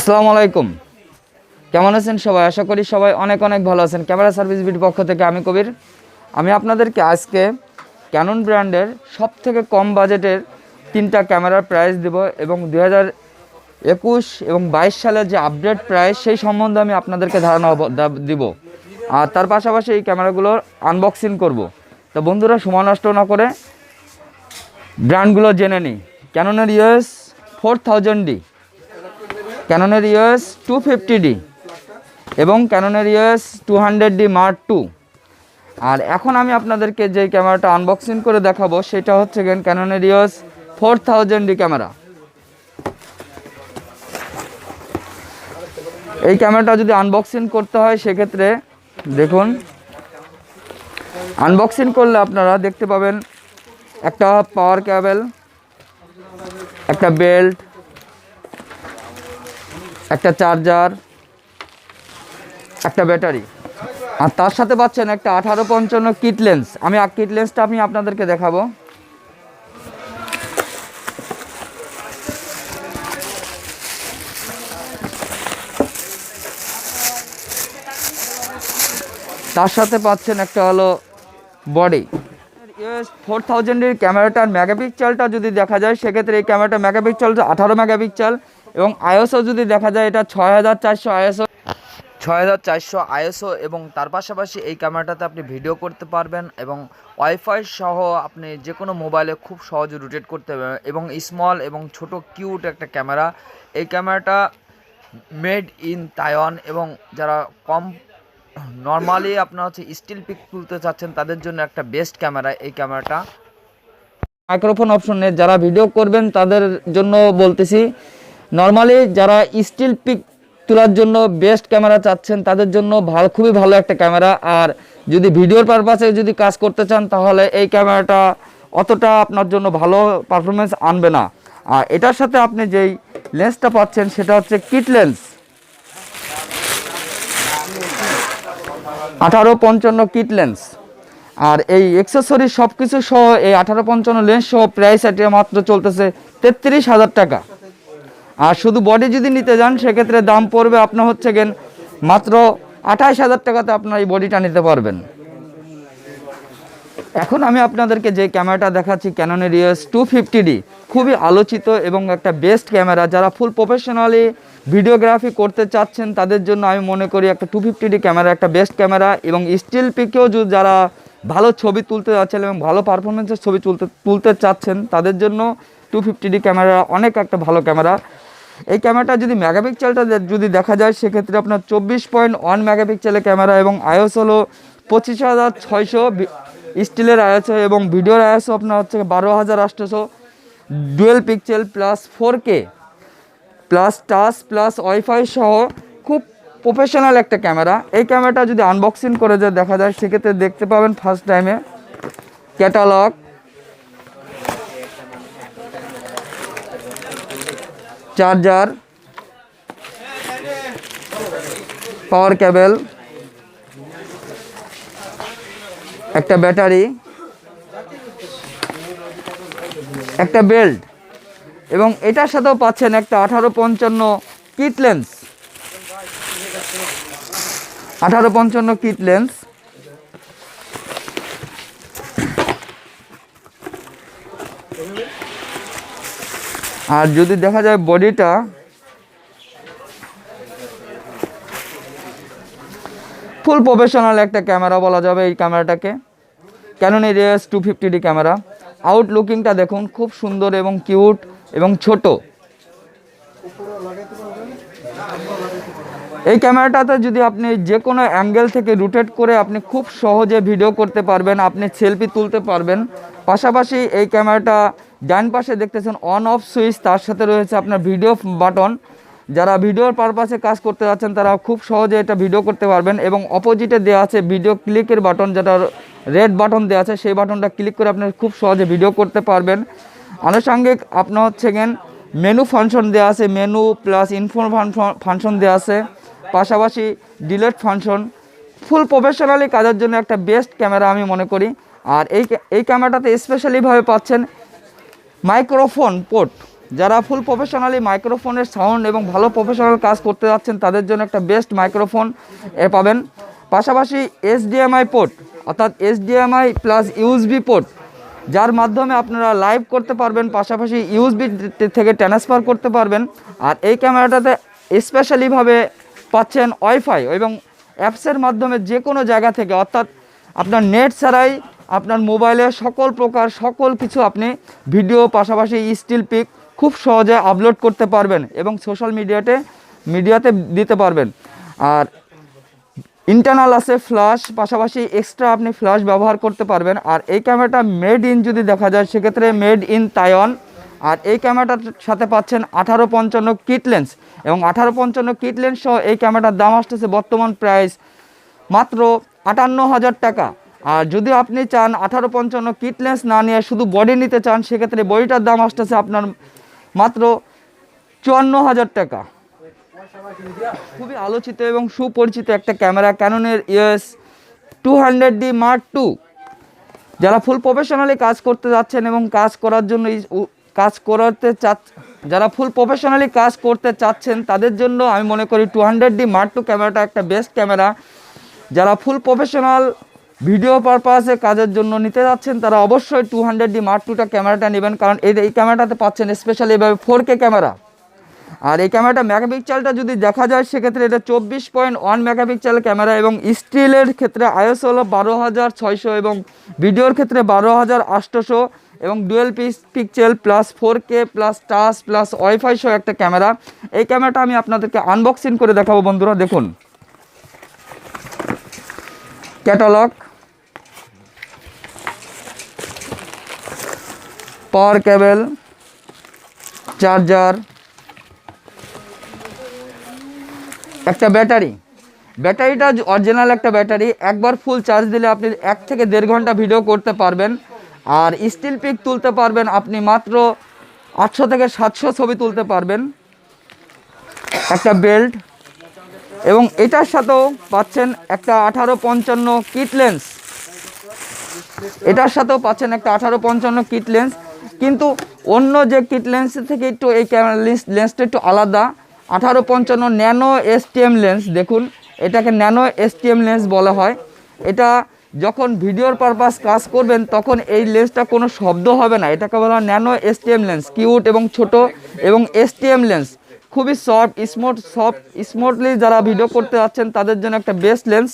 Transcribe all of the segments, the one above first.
আসসালামু আলাইকুম। কেমন আছেন সবাই? আশা করি সবাই অনেক অনেক ভালো আছেন। ক্যামেরা সার্ভিস বিটির পক্ষ থেকে আমি কবির। আমি আপনাদেরকে আজকে ক্যানন ব্র্যান্ডের সব থেকে কম বাজেটের তিনটা ক্যামেরার প্রাইস দেব এবং দু একুশ এবং বাইশ সালের যে আপডেট প্রাইস সেই সম্বন্ধে আমি আপনাদেরকে ধারণা দিব। আর তার পাশাপাশি এই ক্যামেরাগুলোর আনবক্সিং করব। তো বন্ধুরা, সময় নষ্ট না করে ব্র্যান্ডগুলো জেনে নিই। ক্যাননের ইউএস ফোর থাউজেন্ড ডি ক্যাননের ইউএস টু ফিফটি ডি এবং ক্যাননের EOS two hundred D mark two আর এখন আমি আপনাদেরকে যে ক্যামেরাটা আনবক্সিং করে দেখাবো, সেটা হচ্ছে ক্যাননের EOS four thousand D camera. এই ক্যামেরাটা যদি আনবক্সিং করতে হয়, সেক্ষেত্রে দেখুন আনবক্সিং করলে আপনারা দেখতে পাবেন একটা পাওয়ার ক্যাবেল একটা বেল্ট একটা চার্জার, একটা ব্যাটারি। আর তার সাথে পাচ্ছেন একটা আঠারো পঞ্চান্ন কিট লেন্স। আমি কিট লেন্সটা আমি আপনাদেরকে দেখাবো। তার সাথে পাচ্ছেন একটা হলো বডি। ফোর থাউজেন্ডের ক্যামেরাটার মেগাপিক্সেলটা যদি দেখা যায়, সেক্ষেত্রে এই ক্যামেরাটা মেগাপিক্সেল, আঠারো মেগাপিক্সেল। এবং আইএসও যদি দেখা যায়, এটা ছয় হাজার চারশো আইএসও ছয় হাজার চারশো আইএসও এবং তার পাশাপাশি এই ক্যামেরাটাতে আপনি ভিডিও করতে পারবেন এবং ওয়াইফাই সহ আপনি যে কোনো মোবাইলে খুব সহজে রোটেট করতে পারবেন এবং স্মল এবং ছোট কিউট একটা ক্যামেরা। এই ক্যামেরাটা মেড ইন তাইওয়ান এবং যারা কম নর্মালি আপনার হচ্ছে স্টিল পিক তুলতে চাচ্ছেন, তাদের জন্য একটা বেস্ট ক্যামেরা এই ক্যামেরাটা। মাইক্রোফোন অপশন যারা ভিডিও করবেন, তাদের জন্য বলতেছি নর্মালি যারা স্টিল পিক তোলার জন্য বেস্ট ক্যামেরা চাচ্ছেন, তাদের জন্য ভালো, খুবই ভালো একটা ক্যামেরা আর যদি ভিডিওর পারপাসে যদি কাজ করতে চান, তাহলে এই ক্যামেরাটা অতটা আপনার জন্য ভালো পারফরমেন্স আনবে না। আর এটার সাথে আপনি যেই লেন্সটা পাচ্ছেন, সেটা হচ্ছে কিট লেন্স আঠারো পঞ্চান্ন কিট লেন্স আর এই এক্সেসরি সব কিছু সহ, এই আঠারো পঞ্চান্ন লেন্স সহ প্রাইস এটা মাত্র চলতেছে তেত্রিশ হাজার টাকা। আর শুধু বডি যদি নিতে যান, সেক্ষেত্রে দাম পড়বে আপনার হচ্ছে গেন মাত্র আঠাইশ হাজার টাকাতে আপনার এই বডিটা নিতে পারবেন। এখন আমি আপনাদেরকে যে ক্যামেরাটা দেখাচ্ছি ক্যাননের ইউএস টু ফিফটি খুবই আলোচিত এবং একটা বেস্ট ক্যামেরা যারা ফুল প্রফেশনালি ভিডিওগ্রাফি করতে চাচ্ছেন, তাদের জন্য আমি মনে করি একটা টু ফিফটি ক্যামেরা একটা বেস্ট ক্যামেরা এবং স্টিল পিকেও যারা ভালো ছবি তুলতে যাচ্ছেন এবং ভালো পারফরমেন্সের ছবি তুলতে তুলতে চাচ্ছেন, তাদের জন্য টু ফিফটি ক্যামেরা অনেক একটা ভালো ক্যামেরা এই ক্যামেরাটা যদি মেগাপিক্সেলটা যদি দেখা যায়, সেক্ষেত্রে আপনার চব্বিশ পয়েন্ট ওয়ান মেগাপিক্সেলের ক্যামেরা এবং আইএস হলো পঁচিশ হাজার ছয়শো স্টিলের আইএসও এবং ভিডিওর আইএসও আপনার হচ্ছে বারো হাজার আটশোশো dual pixel plus four K plus touch plus wifi সহ খুব প্রফেশনাল একটা ক্যামেরা। এই ক্যামেরাটা যদি আনবক্সিং করে যে দেখা যায়, সেক্ষেত্রে দেখতে পাবেন ফার্স্ট টাইমে ক্যাটালগ চার্জার, পাওয়ার কেবল একটা ব্যাটারি, একটা বেল্ট এবং এটার সাথেও পাচ্ছেন একটা আঠারো পঞ্চান্ন কিট লেন্স। আঠারো পঞ্চান্ন কিট লেন্স। আর যদি দেখা যায় বডিটা ফুল প্রফেশনাল একটা ক্যামেরা বলা যাবে এই ক্যামেরাটাকে। Canon EOS two fifty camera আউটলুকিংটা দেখুন, খুব সুন্দর এবং কিউট এবং ছোট। এই ক্যামেরাটাতে যদি আপনি যে কোনো অ্যাঙ্গেল থেকে রোটেট করে আপনি খুব সহজে ভিডিও করতে পারবেন, আপনি সেলফি তুলতে পারবেন, পাশাপাশি এই ক্যামেরাটা ডান পাশে দেখতেছেন অন অফ সুইচ তার সাথে রয়েছে আপনার ভিডিও বাটন যারা ভিডিওর পারপাসে কাজ করতে যাচ্ছেন, তারা খুব সহজে এটা ভিডিও করতে পারবেন এবং অপোজিটে দেওয়া আছে ভিডিও ক্লিকের বাটন যেটা রেড বাটন দেওয়া আছে, সেই বাটনটা ক্লিক করে আপনি খুব সহজে ভিডিও করতে পারবেন। আনুষঙ্গিক আপনার হচ্ছে গেন মেনু ফাংশন দেওয়া আছে মেনু প্লাস ইনফো ফাংশন দেওয়া আছে। পাশাপাশি ডিলেট ফাংশন ফুল প্রফেশনালি কাজের জন্য একটা বেস্ট ক্যামেরা আমি মনে করি। আর এই এই ক্যামেরাটাতে স্পেশালিভাবে পাচ্ছেন মাইক্রোফোন পোর্ট। যারা ফুল প্রফেশনালি মাইক্রোফোনের সাউন্ড এবং ভালো প্রফেশনাল কাজ করতে যাচ্ছেন, তাদের জন্য একটা বেস্ট মাইক্রোফোন এ পাবেন। পাশাপাশি এসডিএমআই পোর্ট অর্থাৎ এসডিএমআই প্লাস ইউএসবি পোর্ট যার মাধ্যমে আপনারা লাইভ করতে পারবেন, পাশাপাশি ইউএসবি থেকে ট্রান্সফার করতে পারবেন। আর এই ক্যামেরাটাতে স্পেশালিভাবে পাচ্ছেন ওয়াইফাই এবং অ্যাপসের মাধ্যমে যে কোনো জায়গা থেকে, অর্থাৎ আপনার নেট ছাড়াই আপনার মোবাইলে সকল প্রকার, সকল কিছু আপনি ভিডিও, পাশাপাশি স্টিল পিক খুব সহজে আপলোড করতে পারবেন এবং সোশ্যাল মিডিয়াতে মিডিয়াতে দিতে পারবেন। আর ইন্টারনাল আছে ফ্ল্যাশ পাশাপাশি এক্সট্রা আপনি ফ্ল্যাশ ব্যবহার করতে পারবেন। আর এই ক্যামেরাটা মেড ইন যদি দেখা যায়, সেক্ষেত্রে মেড ইন তাইওয়ান আর এই ক্যামেরাটার সাথে পাচ্ছেন আঠারো পঞ্চান্ন কিট লেন্স এবং আঠারো পঞ্চান্ন কিট লেন্স সহ এই ক্যামেরাটার দাম আসতেছে বর্তমান প্রাইস মাত্র আটান্ন হাজার টাকা। আর যদি আপনি চান আঠারো পঞ্চান্ন কিট লেন্স না নিয়ে শুধু বডি নিতে চান, সেক্ষেত্রে বডিটার দাম আসতেছে আপনার মাত্র চুয়ান্ন হাজার টাকা। খুবই আলোচিত এবং সুপরিচিত একটা camera ক্যাননের EOS two hundred D mark two যারা ফুল প্রফেশনালি কাজ করতে যাচ্ছেন এবং কাজ করার জন্য কাজ করাতে চা যারা ফুল প্রফেশনালি কাজ করতে চাচ্ছেন, তাদের জন্য আমি মনে করি two hundred D mark two ক্যামেরাটা একটা বেস্ট ক্যামেরা। যারা ফুল প্রফেশনাল ভিডিও পারপাসে কাজের জন্য নিতে যাচ্ছেন, তারা অবশ্যই টু হান্ড্রেড ডি মার্ক টুটা ক্যামেরাটা নেবেন, কারণ এই এই ক্যামেরাটাতে পাচ্ছেন স্পেশালি এভাবে ফোর কে ক্যামেরা। আর এই ক্যামেরাটা মেগাপিক্সেলটা যদি দেখা যায়, সেক্ষেত্রে এটা চব্বিশ পয়েন্ট ওয়ান মেগাপিক্সেল ক্যামেরা এবং স্টিলের ক্ষেত্রে আইএস হলো বারো হাজার ছয়শো এবং ভিডিওর ক্ষেত্রে বারো হাজার আটশোশো এবং dual piece pixel plus four K plus touch plus wifi সহ একটা ক্যামেরা। এই ক্যামেরাটা আমি আপনাদেরকে আনবক্সিং করে দেখাবো বন্ধুরা, দেখুন। ক্যাটালগ পাওয়ার কেবল, চার্জার, একটা ব্যাটারি। ব্যাটারিটা অরিজিনাল একটা ব্যাটারি, একবার ফুল চার্জ দিলে আপনি এক থেকে দেড় ঘণ্টা ভিডিও করতে পারবেন। আর স্টিল পিক তুলতে পারবেন, আপনি মাত্র আটশো থেকে সাতশো ছবি তুলতে পারবেন। একটা বেল্ট এবং এটার সাথেও পাচ্ছেন একটা আঠারো পঞ্চান্ন কিট লেন্স এটার সাথেও পাচ্ছেন একটা আঠারো পঞ্চান্ন কিট লেন্স কিন্তু অন্য যে কিট লেন্স থেকে একটু এই ক্যামেরা লেন্স, লেন্সটা একটু আলাদা। আঠারো পঞ্চান্ন ন্যানো এসটিএম লেন্স, দেখুন, এটাকে ন্যানো এসটিএম লেন্স বলা হয়। এটা যখন ভিডিওর পারপাস কাজ করবেন, তখন এই লেন্সটা কোনো শব্দ হবে না। এটাকে বলা হয় ন্যানো এসটিএম লেন্স, কিউট এবং ছোট এবং এসটিএম লেন্স। খুবই সফট স্মুথ সফট স্মুথলি যারা ভিডিও করতে যাচ্ছেন, তাদের জন্য একটা বেস্ট লেন্স।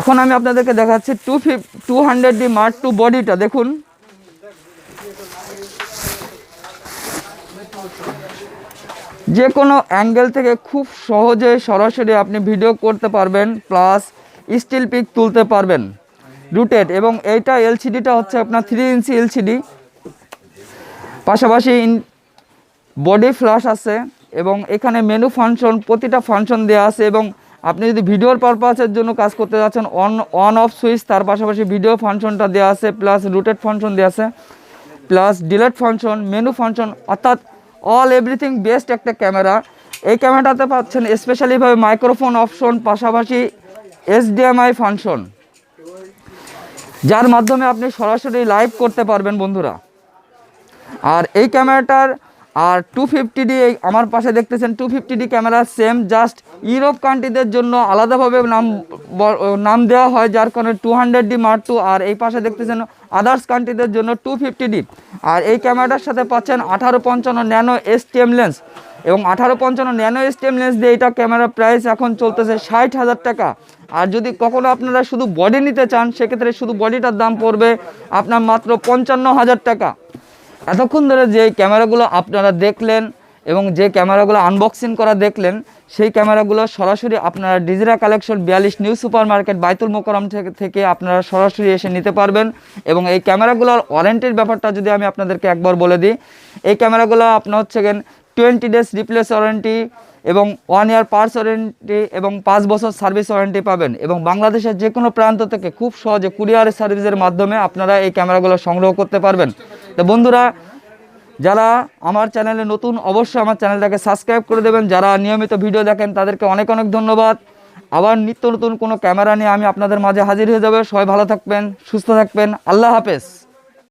এখন আমি আপনাদেরকে দেখাচ্ছি টু ফিফ two hundred D mark two বডিটা দেখুন। যে কোনো অ্যাঙ্গেল থেকে খুব সহজে সরাসরি আপনি ভিডিও করতে পারবেন প্লাস স্টিল পিক তুলতে পারবেন রুটেড এবং এইটা এলসিডিটা হচ্ছে আপনার থ্রি ইঞ্চি এলসিডি পাশাপাশি বডি ফ্ল্যাশ আছে, এবং এখানে মেনু ফাংশন প্রতিটা ফাংশন দেওয়া আছে, এবং আপনি যদি ভিডিওর পারপাসের জন্য কাজ করতে যাচ্ছেন অন অন অফ সুইচ তার পাশাপাশি ভিডিও ফাংশনটা দেওয়া আছে প্লাস রুটেড ফাংশন দেওয়া আছে plus delete function menu function অর্থাৎ অল এভরিথিং বেস্ট একটা ক্যামেরা এই ক্যামেরাটাতে পাচ্ছেন স্পেশালিভাবে মাইক্রোফোন অপশন পাশাপাশি এসডিএমআই ফাংশন যার মাধ্যমে আপনি সরাসরি লাইভ করতে পারবেন বন্ধুরা। আর এই ক্যামেরাটার আর টু ফিফটি ডি আমার পাশে দেখতেছেন two fifty D camera same just Europe কান্ট্রিদের জন্য আলাদাভাবে নাম নাম দেওয়া হয়, যার কারণে two hundred D mark two আর এই পাশে দেখতেছেন আদার্স কান্ট্রিদের জন্য টু ফিফটি ডি আর এই ক্যামেরাটার সাথে পাচ্ছেন আঠারো পঞ্চান্ন ন্যানো এসটিএম লেন্স এবং আঠারো পঞ্চান্ন ন্যানো এসটিএম লেন্স দিয়ে এটা ক্যামেরার প্রাইস এখন চলতেছে ষাট হাজার টাকা। আর যদি কখনো আপনারা শুধু বডি নিতে চান, সেক্ষেত্রে শুধু বডিটার দাম পড়বে আপনার মাত্র পঞ্চান্ন হাজার টাকা। এতক্ষণ ধরে যে ক্যামেরাগুলো আপনারা দেখলেন এবং যে ক্যামেরাগুলো আনবক্সিং করা দেখলেন, সেই ক্যামেরাগুলো সরাসরি আপনারা ডিজিরা কালেকশন বিয়াল্লিশ new super market Baitul Mukarram থেকে আপনারা সরাসরি এসে নিতে পারবেন এবং এই ক্যামেরাগুলোর ওয়ারেন্টির ব্যাপারটা যদি আমি আপনাদেরকে একবার বলে দিই, এই ক্যামেরাগুলো আপনার হচ্ছে টোয়েন্টি ডেজ রিপ্লেস ওয়ারেন্টি এবং ওয়ান ইয়ার পার্স ওয়ারেন্টি এবং পাঁচ বছর সার্ভিস ওয়ারেন্টি পাবেন এবং বাংলাদেশের যে কোনো প্রান্ত থেকে খুব সহজে কুরিয়ার সার্ভিসের মাধ্যমে আপনারা এই ক্যামেরাগুলো সংগ্রহ করতে পারবেন। তো বন্ধুরা, যারা আমার চ্যানেলে নতুন, অবশ্যই আমার চ্যানেলটাকে সাবস্ক্রাইব করে দেবেন। যারা নিয়মিত ভিডিও দেখেন, তাদেরকে অনেক অনেক ধন্যবাদ। আবার নিত্য নতুন কোনো ক্যামেরা নিয়ে আমি আপনাদের মাঝে হাজির হয়ে যাবে। সবাই ভালো থাকবেন, সুস্থ থাকবেন। আল্লাহ হাফেজ।